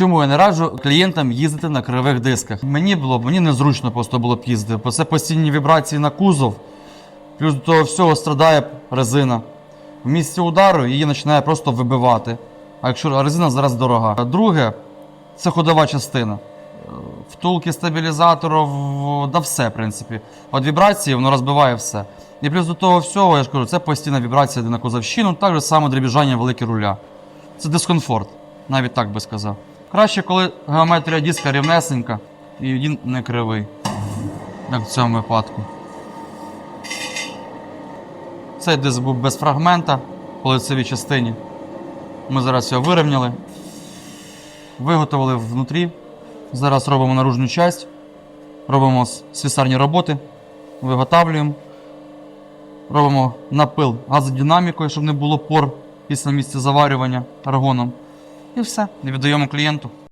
Чому я не раджу клієнтам їздити на кривих дисках? Мені було б мені незручно просто було б їздити, бо це постійні вібрації на кузов, плюс до того всього страдає резина. В місці удару її починає просто вибивати. А якщо резина зараз дорога. А Друге, це ходова частина. Втулки стабілізаторів, да все, в принципі. От вібрації воно розбиває все. І плюс до того всього, я ж кажу, це постійна вібрація на кузовщину, так же само дребіжання великі руля. Це дискомфорт, навіть так би сказав. Краще, коли геометрія диска рівнесенька і він не кривий, як в цьому випадку. Цей диск був без фрагмента по лицевій частині. Ми зараз його вирівняли, виготовили внутрі. Зараз робимо наружну часть, робимо с- слісарні роботи, виготовлюємо, робимо напил газодинамікою, щоб не було пор після місця заварювання аргоном. І все, Не віддаємо клієнту.